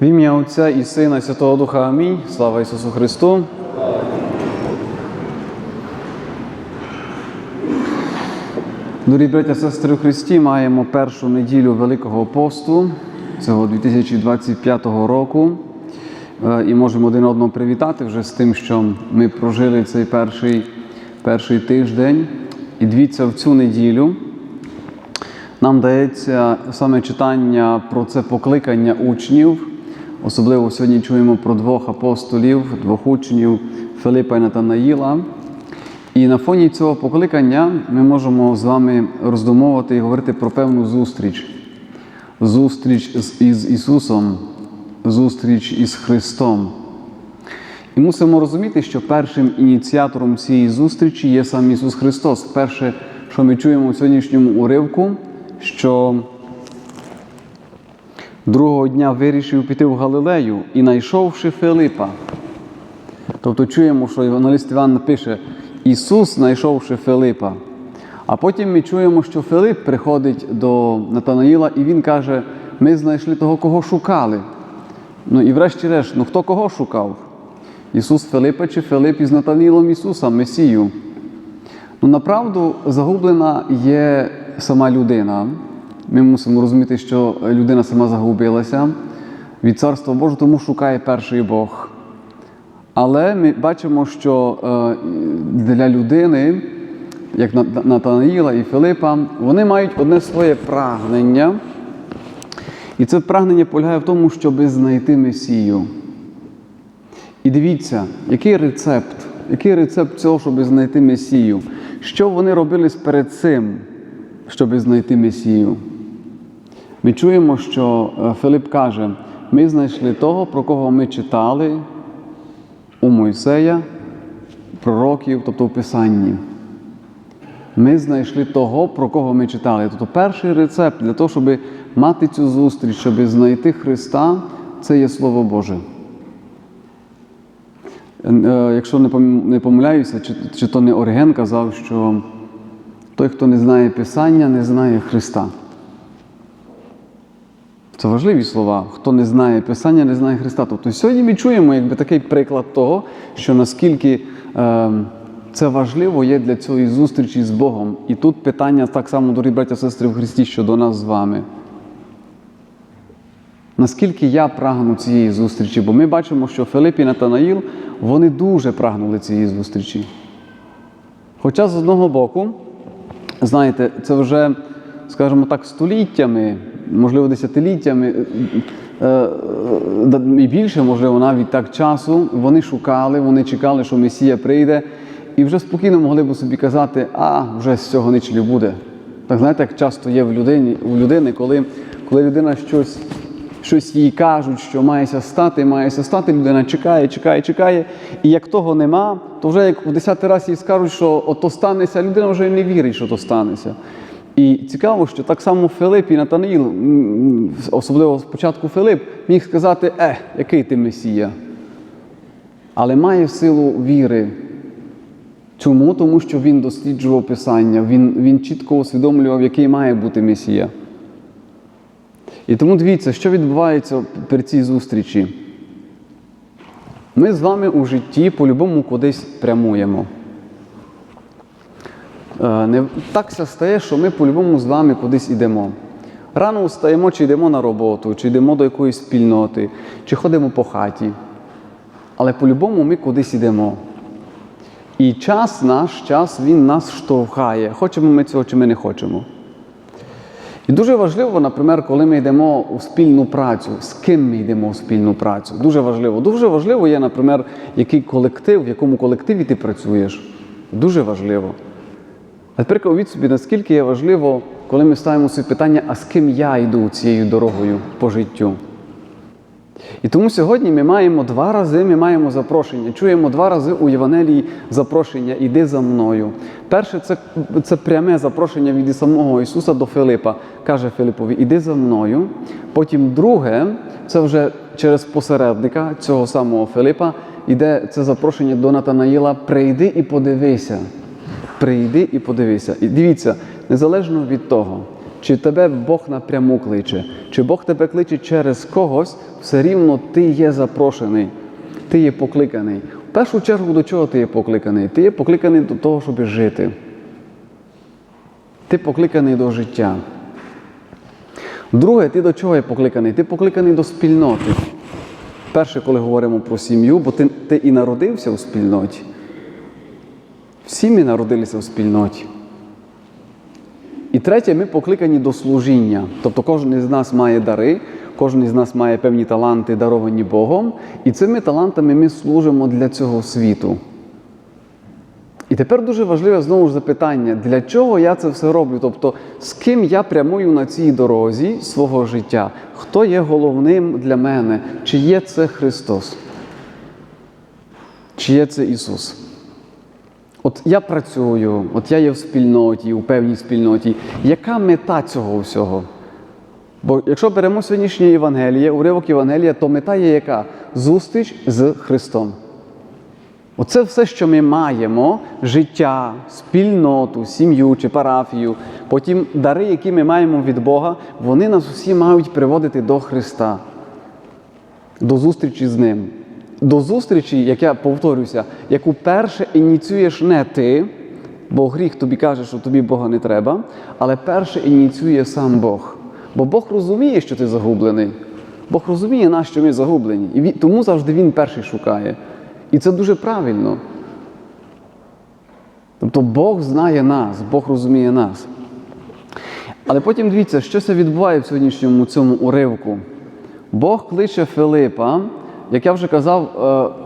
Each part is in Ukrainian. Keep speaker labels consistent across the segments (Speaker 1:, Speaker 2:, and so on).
Speaker 1: В ім'я Отця і Сина, і Святого Духа Амінь. Слава Ісусу Христу. Дорогі браття, сестри у Христі, маємо першу неділю Великого посту цього 2025 року. Е, І можемо один одного привітати вже з тим, що ми прожили цей перший, перший тиждень. І дивіться, в цю неділю нам дається саме читання про це покликання учнів. Особливо сьогодні чуємо про двох апостолів, двох учнів Филипа і Натанаїла. І на фоні цього покликання ми можемо з вами роздумовувати і говорити про певну зустріч. Зустріч із Ісусом, зустріч із Христом. І мусимо розуміти, що першим ініціатором цієї зустрічі є сам Ісус Христос. Перше, що ми чуємо у сьогоднішньому уривку, що другого дня вирішив піти в Галилею і знайшовши Филипа. Тобто чуємо, що евангелист Іван пише, Ісус, знайшовши Филипа. А потім ми чуємо, що Филип приходить до Натанаїла і він каже: ми знайшли того, кого шукали. Ну і врешті-решт, ну хто кого шукав? Ісус Филипа чи Филип із Натанаїлом Ісуса, Месію? Ну, направду загублена є сама людина. Ми мусимо розуміти, що людина сама загубилася від Царства Божого, тому шукає перший Бог. Але ми бачимо, що е, для людини, як На- Натанаїла і Филипа, вони мають одне своє прагнення. І це прагнення полягає в тому, щоб знайти Месію. І дивіться, який рецепт, який рецепт цього, щоб знайти Месію. Що вони робили перед цим, щоб знайти Месію? Ми чуємо, що е, Филип каже: ми знайшли того, про кого ми читали у Мойсея, пророків, тобто в Писанні. Ми знайшли того, про кого ми читали. Тобто перший рецепт для того, щоб мати цю зустріч, щоб знайти Христа, це є Слово Боже. Е, Якщо не помиляюся, чи, чи то не Оріген казав, що той, хто не знає Писання, не знає Христа. Це важливі слова. Хто не знає Писання, не знає Христа. Тобто сьогодні ми чуємо якби такий приклад того, що наскільки е, це важливо є для цієї зустрічі з Богом. І тут питання так само, дорогі браття сестри в Христі, щодо нас з вами. Наскільки я прагну цієї зустрічі? Бо ми бачимо, що Филип і Натанаїл вони дуже прагнули цієї зустрічі. Хоча з одного боку, знаєте, це вже, скажімо так, століттями, можливо, десятиліттями е, е, да- і більше, можливо, навіть так часу, вони шукали, вони чекали, що Месія прийде, і вже спокійно могли б собі казати, а вже з цього ніч не буде. Так знаєте, як часто є в людині, у людини, коли, коли людина щось щось їй кажуть, що мається стати, мається стати, людина чекає, чекає, чекає. І як того нема, то вже як в десятий раз їй скажуть, що ото станеться, людина вже не вірить, що то станеться. І цікаво, що так само Филип і Натанаїл, особливо спочатку Филип, міг сказати, е, який ти месія. Але має силу віри. Чому? Тому що він досліджував Писання, він, він чітко усвідомлював, який має бути Месія. І тому дивіться, що відбувається при цій зустрічі. Ми з вами у житті по-любому кудись прямуємо. Е, Не, так ся стає, що ми по-любому з вами кудись йдемо. Рано встаємо, чи йдемо на роботу, чи йдемо до якоїсь спільноти, чи ходимо по хаті. Але по-любому ми кудись йдемо. І час наш, час, він нас штовхає. Хочемо ми цього, чи ми не хочемо. І дуже важливо, наприклад, коли ми йдемо у спільну працю, з ким ми йдемо у спільну працю. Дуже важливо. Дуже важливо є, наприклад, який колектив, в якому колективі ти працюєш. Дуже важливо. А тепер уявіть собі, наскільки є важливо, коли ми ставимо собі питання, а з ким я йду цією дорогою по життю. І тому сьогодні ми маємо два рази ми маємо запрошення. Чуємо два рази у Євангелії запрошення Іди за мною. Перше, це, це пряме запрошення від самого Ісуса до Филипа. Каже Филипові, іди за мною. Потім друге, це вже через посередника цього самого Филипа, іде це запрошення до Натанаїла Прийди і подивися. Прийди і подивися. І дивіться, незалежно від того, чи тебе Бог напряму кличе, чи Бог тебе кличе через когось, все рівно ти є запрошений, ти є покликаний. В першу чергу до чого ти є покликаний? Ти є покликаний до того, щоб жити. Ти покликаний до життя. Друге, ти до чого є покликаний? Ти покликаний до спільноти. Перше, коли говоримо про сім'ю, бо ти, ти і народився у спільноті. Всі ми народилися в спільноті. І третє, ми покликані до служіння. Тобто кожен із нас має дари, кожен із нас має певні таланти, даровані Богом, і цими талантами ми служимо для цього світу. І тепер дуже важливе знову ж запитання, для чого я це все роблю? Тобто, з ким я прямую на цій дорозі свого життя? Хто є головним для мене? Чи є це Христос? Чи є це Ісус? От я працюю, от я є в спільноті, у певній спільноті. Яка мета цього всього? Бо якщо беремо сьогоднішнє Євангеліє, уривок Євангелія, то мета є яка? Зустріч з Христом. Оце все, що ми маємо: життя, спільноту, сім'ю чи парафію, потім дари, які ми маємо від Бога, вони нас усі мають приводити до Христа, до зустрічі з Ним. До зустрічі, як я повторюся, яку перше ініціюєш не ти, бо гріх тобі каже, що тобі Бога не треба, але перше ініціює сам Бог. Бо Бог розуміє, що ти загублений. Бог розуміє нас, що ми загублені. І тому завжди Він перший шукає. І це дуже правильно. Тобто Бог знає нас, Бог розуміє нас. Але потім дивіться, що це відбуває в сьогоднішньому цьому уривку. Бог кличе Филипа, як я вже казав,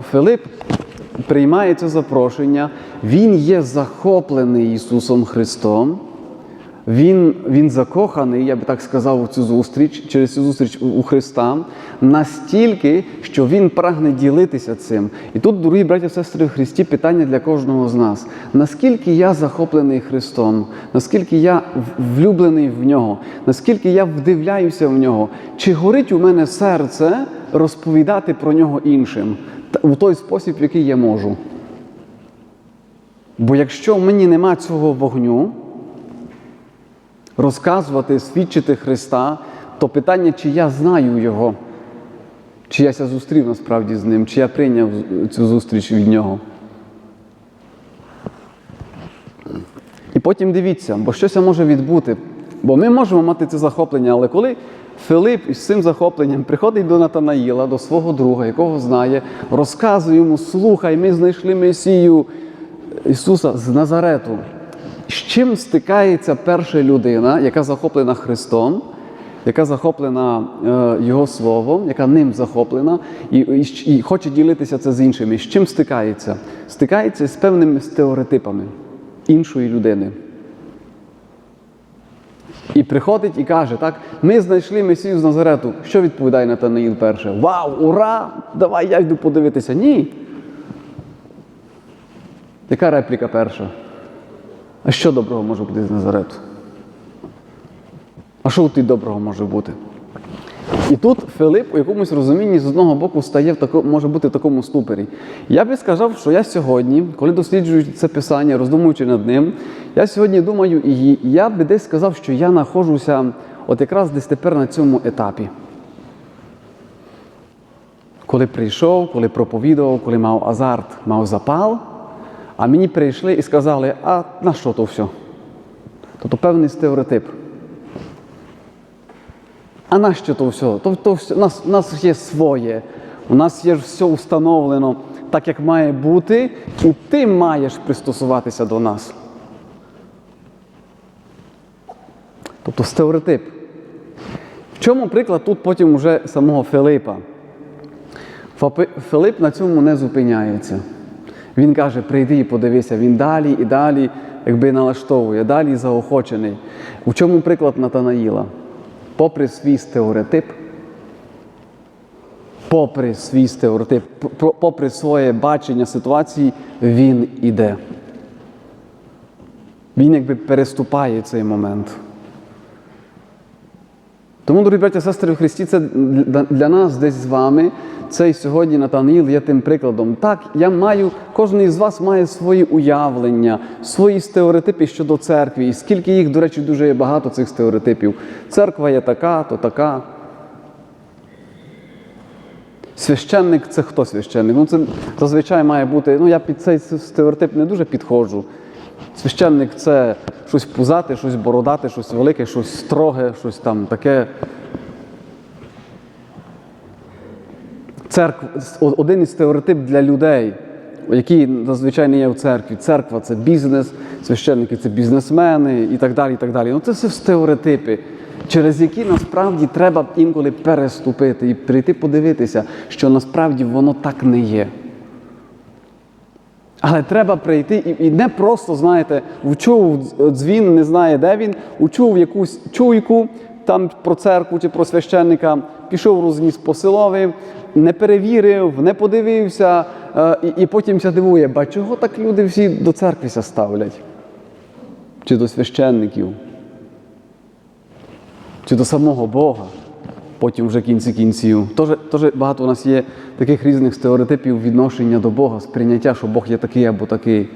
Speaker 1: е, Филип приймає це запрошення, він є захоплений Ісусом Христом. Він він закоханий, я би так сказав, у цю зустріч, через цю зустріч у, Христа, настільки, що він прагне ділитися цим. І тут, дорогі браті сестри в Христі, питання для кожного з нас: наскільки я захоплений Христом, наскільки я влюблений в нього, наскільки я вдивляюся в нього, чи горить у мене серце розповідати про нього іншим? У той спосіб, який я можу. Бо якщо мені нема цього вогню, розказувати, свідчити Христа, то питання, чи я знаю Його, чи я ся зустрів насправді з ним, чи я прийняв цю зустріч від нього. І потім дивіться, бо щось може відбути. Бо ми можемо мати це захоплення, але коли Филип із цим захопленням приходить до Натанаїла, до свого друга, якого знає, розказує йому: слухай, ми знайшли Месію Ісуса з Назарету. З чим стикається перша людина, яка захоплена Христом, яка захоплена е, Його Словом, яка ним захоплена, і, і, і хоче ділитися це з іншими. З чим стикається? Стикається з певними стереотипами іншої людини. І приходить і каже, так, ми знайшли Месію з Назарету. Що відповідає Натанаїл перше? Вау, ура! Давай я йду подивитися. Ні. Яка репліка перша? А що доброго може бути з Назарету? А що тут доброго може бути? І тут Филип у якомусь розумінні з одного боку стає в тако, може бути в такому ступорі. Я би сказав, що я сьогодні, коли досліджую це писання, роздумуючи над ним, я сьогодні думаю, і я би десь сказав, що я знаходжуся от якраз десь тепер на цьому етапі. Коли прийшов, коли проповідував, коли мав азарт, мав запал, а мені прийшли і сказали, а на що то все? Тобто певний стереотип. А нащо то все? То, то все у нас, у нас є своє, у нас є все установлено так, як має бути, і ти маєш пристосуватися до нас. Тобто стереотип. В чому приклад тут потім уже самого Филипа? Филип на цьому не зупиняється. Він каже: прийди і подивися, він далі і далі, якби налаштовує, далі заохочений. У чому приклад Натанаїла? Попри свій стереотип, попри свій стереотип, попри своє бачення ситуації, він іде. Він якби переступає цей момент. Тому, дорогі браті сестри в Христі, це для нас десь з вами цей сьогодні Натанаїл є тим прикладом. Так, я маю, кожен із вас має свої уявлення, свої стереотипи щодо церкви. І скільки їх, до речі, дуже є багато цих стереотипів. Церква є така, то така. Священник це хто священник? Ну, це зазвичай має бути. Ну, я під цей стереотип не дуже підходжу. Священник це щось пузате, щось бородате, щось велике, щось строге, щось там таке. Церква один із стереотип для людей, які зазвичай не є в церкві. Церква це бізнес, священники це бізнесмени і так далі. і так далі. Ну це все стереотипи, через які насправді треба інколи переступити і прийти подивитися, що насправді воно так не є. Але треба прийти і, не просто, знаєте, вчув дзвін, не знає, де він, учув якусь чуйку там про церкву чи про священника, пішов розніс по не перевірив, не подивився, е, і, і потім ся дивує, ба чого так люди всі до церкви ставлять? Чи до священників, чи до самого Бога, потім вже кінці кінців. Тоже, тоже багато у нас є таких різних стереотипів відношення до Бога, сприйняття, що Бог є такий або такий.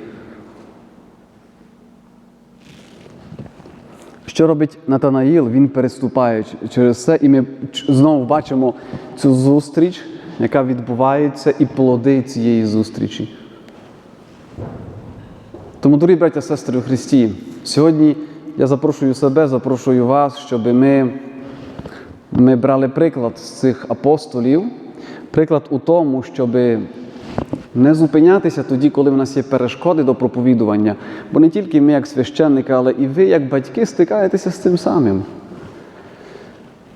Speaker 1: Що робить Натанаїл? Він переступає через це, і ми знову бачимо цю зустріч, яка відбувається, і плоди цієї зустрічі. Тому, дорогі браття, сестри у Христі, сьогодні я запрошую себе, запрошую вас, щоб ми, ми брали приклад з цих апостолів, приклад у тому, щоб не зупинятися тоді, коли в нас є перешкоди до проповідування. Бо не тільки ми, як священники, але і ви, як батьки, стикаєтеся з цим самим.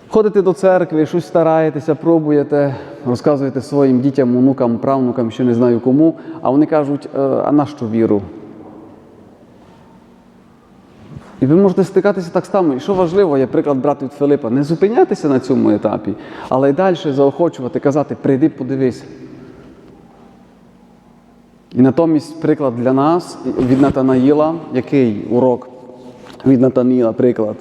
Speaker 1: Ходите до церкви, щось стараєтеся, пробуєте, розказуєте своїм дітям, онукам, правнукам, ще не знаю кому, а вони кажуть, «Е, а на що віру? І ви можете стикатися так само. І що важливо, є приклад брати від Филипа, не зупинятися на цьому етапі, але й далі заохочувати, казати, прийди, подивись. І натомість приклад для нас від Натанаїла, який урок від Натанаїла, приклад,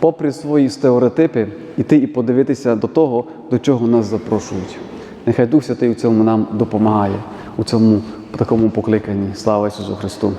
Speaker 1: попри свої стереотипи, іти і подивитися до того, до чого нас запрошують. Нехай Дух Святий у цьому нам допомагає, у цьому такому покликанні. Слава Ісусу Христу!